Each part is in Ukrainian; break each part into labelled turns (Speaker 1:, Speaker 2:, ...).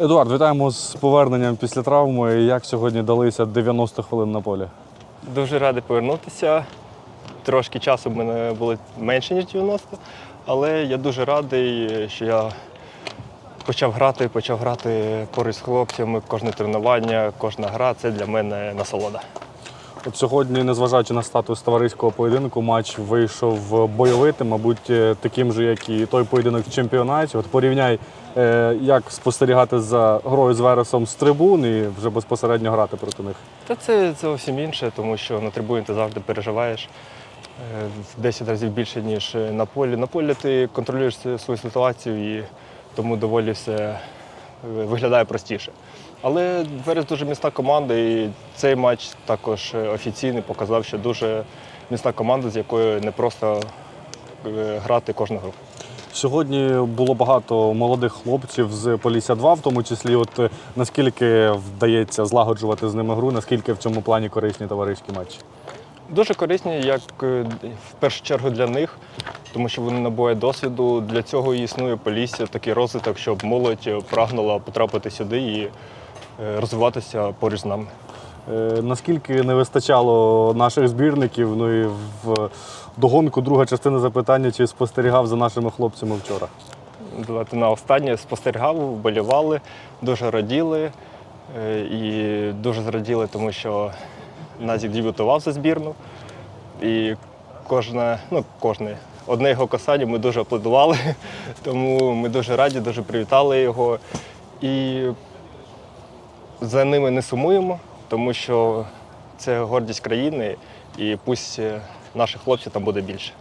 Speaker 1: Едуард, вітаємо з поверненням після травми. Як сьогодні далися 90 хвилин на полі?
Speaker 2: Дуже радий повернутися. Трошки часу в мене було менше, ніж 90, але я дуже радий, що я почав грати, почав грати поруч з хлопцями. Кожне тренування, кожна гра це для мене насолода.
Speaker 1: От сьогодні, незважаючи на статус товариського поєдинку, матч вийшов бойовитим, мабуть, е, таким же, як і той поєдинок в чемпіонаті. От порівняй, е, як спостерігати за грою з Вересом з трибун і вже безпосередньо грати проти них.
Speaker 2: Та це зовсім інше, тому що на трибуні ти завжди переживаєш е, в 10 разів більше, ніж на полі. На полі ти контролюєш свою ситуацію і тому доволі все виглядає простіше. Але Верес дуже міцна команда, і цей матч також офіційний показав, що дуже міцна команда, з якою не просто е, грати кожну гру.
Speaker 1: Сьогодні було багато молодих хлопців з Полісся 2, в тому числі. От е, наскільки вдається злагоджувати з ними гру, наскільки в цьому плані корисні товариські матчі?
Speaker 2: Дуже корисні, як е, в першу чергу для них, тому що вони набувають досвіду. Для цього і існує Полісся, такий розвиток, щоб молодь прагнула потрапити сюди і е, розвиватися поруч з нами.
Speaker 1: Е, Наскільки не вистачало наших збірників? Ну і в догонку друга частина запитання, чи спостерігав за нашими хлопцями вчора?
Speaker 2: Давайте на останнє спостерігав, вболівали, дуже раділи е, і дуже зраділи, тому що Назік дебютував за збірну. І кожне, ну, кожне, одне його касання ми дуже аплодували, тому ми дуже раді, дуже привітали його. І за ними не сумуємо, тому що це гордість країни, і пусть е, наших хлопців там буде більше.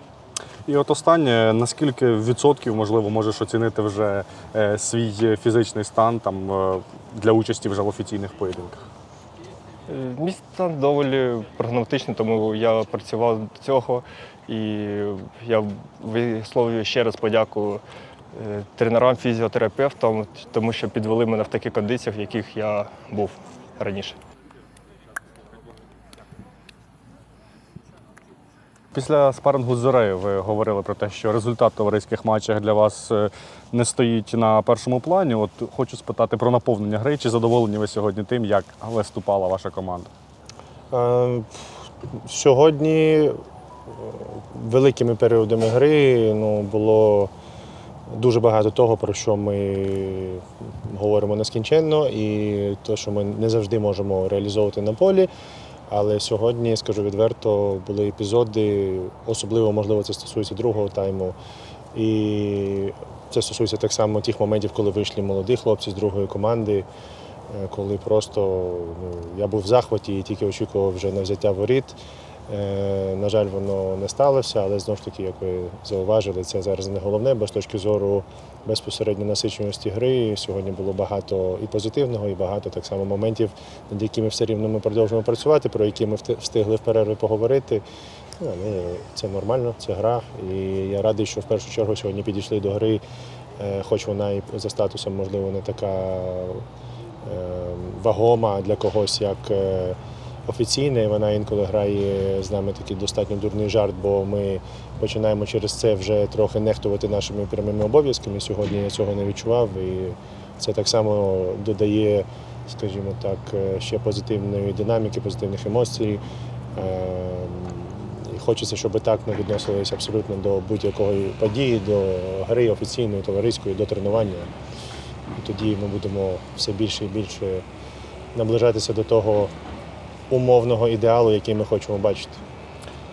Speaker 1: І от останнє, наскільки відсотків, можливо, можеш оцінити вже е, свій фізичний стан там е, для участі вже в офіційних поєдинках?
Speaker 2: Е, Мій доволі прагматичне, тому я працював до цього і я висловлюю ще раз подяку е, тренерам, фізіотерапевтам, тому що підвели мене в таких кондиціях, в яких я був раніше.
Speaker 1: Після спарингу з Зорею ви говорили про те, що результат товариських матчах для вас е, не стоїть на першому плані. От хочу спитати про наповнення гри. Чи задоволені ви сьогодні тим, як виступала ваша команда?
Speaker 3: Е, Сьогодні е, великими періодами гри ну, було дуже багато того, про що ми говоримо нескінченно, і те, що ми не завжди можемо реалізовувати на полі. Але сьогодні, скажу відверто, були епізоди, особливо, можливо, це стосується другого тайму. І це стосується так само тих моментів, коли вийшли молоді хлопці з другої команди, е, коли просто ну, я був в захваті і тільки очікував вже на взяття воріт. Е, На жаль, воно не сталося, але знову ж таки, як ви зауважили, це зараз не головне, бо з точки зору безпосередньо насиченості гри сьогодні було багато і позитивного, і багато так само моментів, над якими все рівно ми продовжуємо працювати, про які ми встигли в перерві поговорити. Ну, це нормально, це гра. І я радий, що в першу чергу сьогодні підійшли до гри, е, хоч вона і за статусом, можливо, не така е, вагома для когось, як е, офіційна. Вона інколи грає з нами такий достатньо дурний жарт, бо ми починаємо через це вже трохи нехтувати нашими прямими обов'язками. Сьогодні я цього не відчував. І це так само додає, скажімо так, е, ще позитивної динаміки, позитивних емоцій. Е, І хочеться, щоб так ми відносилися абсолютно до будь-якої події, до гри офіційної, товариської, до тренування. І тоді ми будемо все більше і більше наближатися до того умовного ідеалу, який ми хочемо бачити.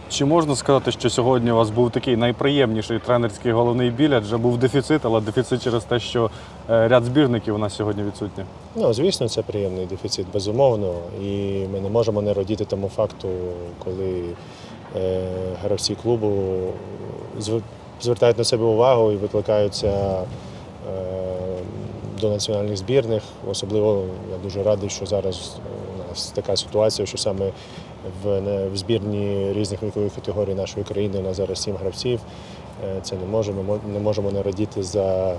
Speaker 1: Чи можна сказати, що сьогодні у вас був такий найприємніший тренерський головний біль, адже був дефіцит, але дефіцит через те, що е, ряд збірників у нас сьогодні відсутні?
Speaker 3: Ну, звісно, це приємний дефіцит, безумовно. І ми не можемо не радіти тому факту, коли е, гравці клубу звертають на себе увагу і викликаються е, до національних збірних. Особливо я дуже радий, що зараз нас така ситуація, що саме в, в збірні різних вікових категорій нашої країни у нас зараз сім гравців. Е, Це не можемо. Ми не можемо не радіти за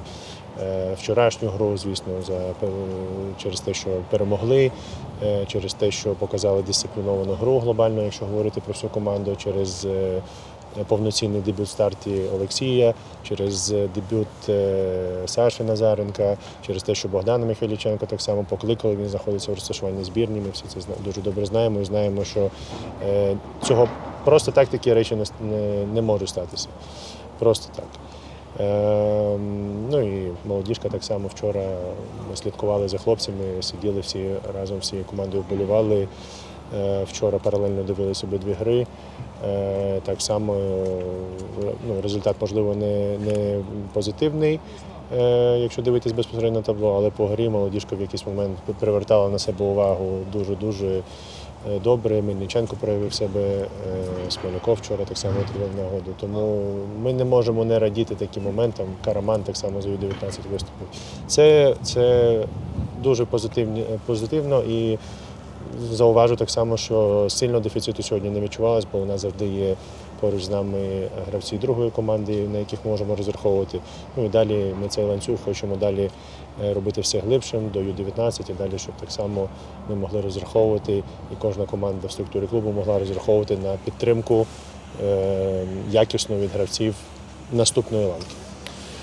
Speaker 3: е, вчорашню гру, звісно, за, через те, що перемогли, е, через те, що показали дисципліновану гру глобально, якщо говорити про всю команду, через повноцінний дебют в старті Олексія, через е, дебют е, Саші Назаренка, через те, що Богдана Михайліченко так само покликали. Він знаходиться в розташуванні збірні. Ми всі це дуже добре знаємо і знаємо, що е, цього просто так такі речі не можуть статися. Просто так. Ем, ну і молодіжка так само вчора ми слідкували за хлопцями, сиділи всі разом всією командою вболівали. Е, Вчора паралельно дивилися обидві гри. Е, Так само е, ну, результат, можливо, не, не позитивний, якщо дивитись безпосередньо на табло, але по грі молодіжка в якийсь момент привертала на себе увагу дуже-дуже добре. Мельниченко проявив себе, Смоляков вчора так само отримав нагоду. Тому ми не можемо не радіти таким моментам. Караман так само за Ю-19 виступив. Це, це дуже позитивно і зауважу так само, що сильно дефіциту сьогодні не відчувалось, бо у нас завжди є поруч з нами гравці другої команди, на яких можемо розраховувати. Ну і далі ми цей ланцюг хочемо далі е, робити все глибшим до Ю-19 і далі, щоб так само ми могли розраховувати, і кожна команда в структурі клубу могла розраховувати на підтримку е, якісну від гравців наступної ланки.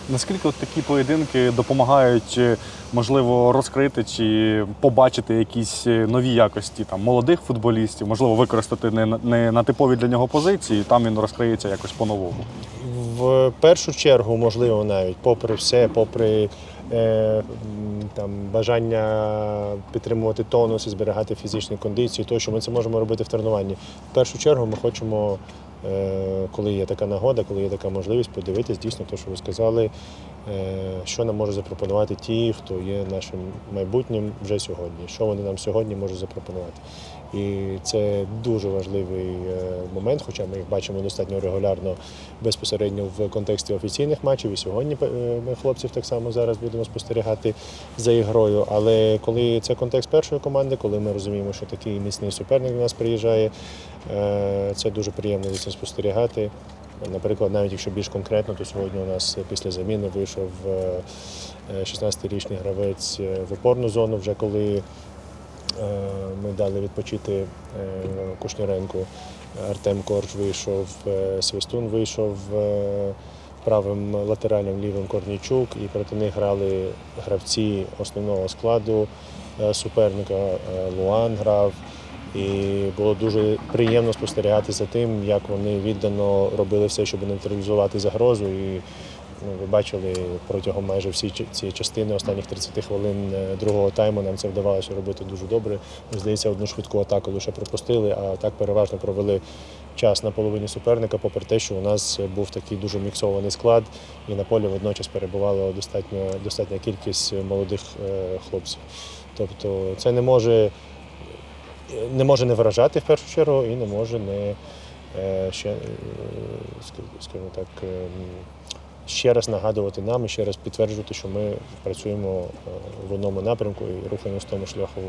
Speaker 1: Наскільки от такі поєдинки допомагають, е, можливо, розкрити чи побачити якісь е, нові якості там молодих футболістів, можливо, використати не, на- не на типові для нього позиції, там він розкриється якось по-новому.
Speaker 3: В першу чергу, можливо, навіть попри все, попри е, там, бажання підтримувати тонус і зберігати фізичні кондиції, то, що ми це можемо робити в тренуванні. В першу чергу ми хочемо, коли є така нагода, коли є така можливість, подивитись дійсно те, що ви сказали, е, що нам можуть запропонувати ті, хто є нашим майбутнім вже сьогодні, що вони нам сьогодні можуть запропонувати. І це дуже важливий е, момент, хоча ми їх бачимо достатньо регулярно безпосередньо в контексті офіційних матчів. І сьогодні е, ми хлопців так само зараз будемо спостерігати за ігрою. Але коли це контекст першої команди, коли ми розуміємо, що такий міцний суперник до нас приїжджає, е, це дуже приємно за цим спостерігати. Наприклад, навіть якщо більш конкретно, то сьогодні у нас після заміни вийшов е, е, 16-річний гравець е, в опорну зону, вже коли Е, Ми дали відпочити е, Кушніренку. Артем Корж вийшов, е, Свистун вийшов е, правим латеральним лівим Корнійчук, і проти них грали гравці основного складу е, суперника. Е, Луан грав. І було дуже приємно спостерігати за тим, як вони віддано робили все, щоб нейтралізувати загрозу. І ну, ви бачили протягом майже всі цієї частини останніх 30 хвилин е, другого тайму нам це вдавалося робити дуже добре. Здається, одну швидку атаку лише пропустили, а так переважно провели час на половині суперника, попри те, що у нас був такий дуже міксований склад, і на полі водночас перебувала достатньо, достатня кількість молодих е, хлопців. Тобто це не може не може не вражати в першу чергу і не може не е, ще, е, скажімо так, е, ще раз нагадувати нам і ще раз підтверджувати, що ми працюємо в одному напрямку і рухаємося в тому шляху,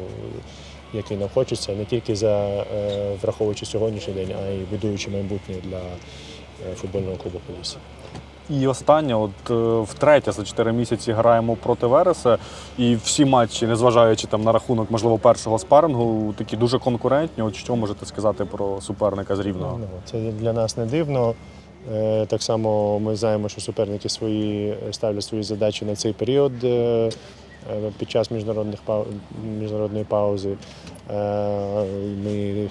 Speaker 3: який нам хочеться, не тільки за враховуючи сьогоднішній день, а й будуючи майбутнє для футбольного клубу Полісся.
Speaker 1: І останнє, от е, втретє за 4 місяці граємо проти Вереса, і всі матчі, незважаючи там на рахунок, можливо, першого спарингу, такі дуже конкурентні. От що можете сказати про суперника з рівного?
Speaker 3: Ну, Це для нас не дивно. Е, Так само ми знаємо, що суперники свої ставлять свої задачі на цей період е, е, під час міжнародних міжнародної паузи. Е, Ми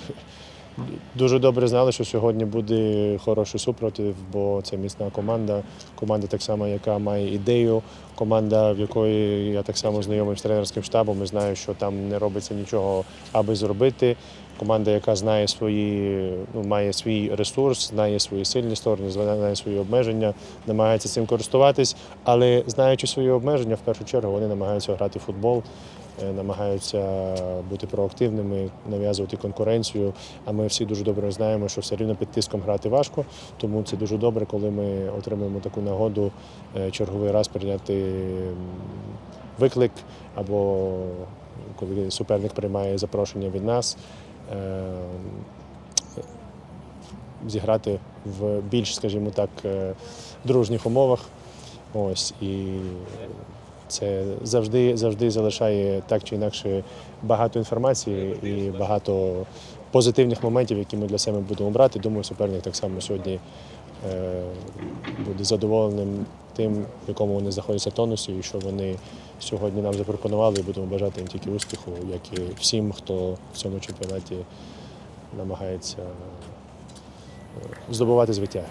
Speaker 3: дуже добре знали, що сьогодні буде хороший супротив, бо це міцна команда. Команда так само, яка має ідею, команда, в якої я так само знайомий з тренерським штабом і знаю, що там не робиться нічого, аби зробити. Команда, яка знає свої, ну, має свій ресурс, знає свої сильні сторони, знає свої обмеження, намагається цим користуватись, але знаючи свої обмеження, в першу чергу вони намагаються грати в футбол, намагаються бути проактивними, нав'язувати конкуренцію. А ми всі дуже добре знаємо, що все рівно під тиском грати важко. Тому це дуже добре, коли ми отримуємо таку нагоду е, черговий раз прийняти виклик або коли суперник приймає запрошення від нас. е, Зіграти в більш, скажімо так, е, дружніх умовах. Ось і це завжди, завжди залишає так чи інакше багато інформації і багато позитивних моментів, які ми для себе будемо брати. Думаю, суперник так само сьогодні е, буде задоволеним тим, в якому вони знаходяться в тонусі, і що вони сьогодні нам запропонували, і будемо бажати їм тільки успіху, як і всім, хто в цьому чемпіонаті намагається е, здобувати звиття.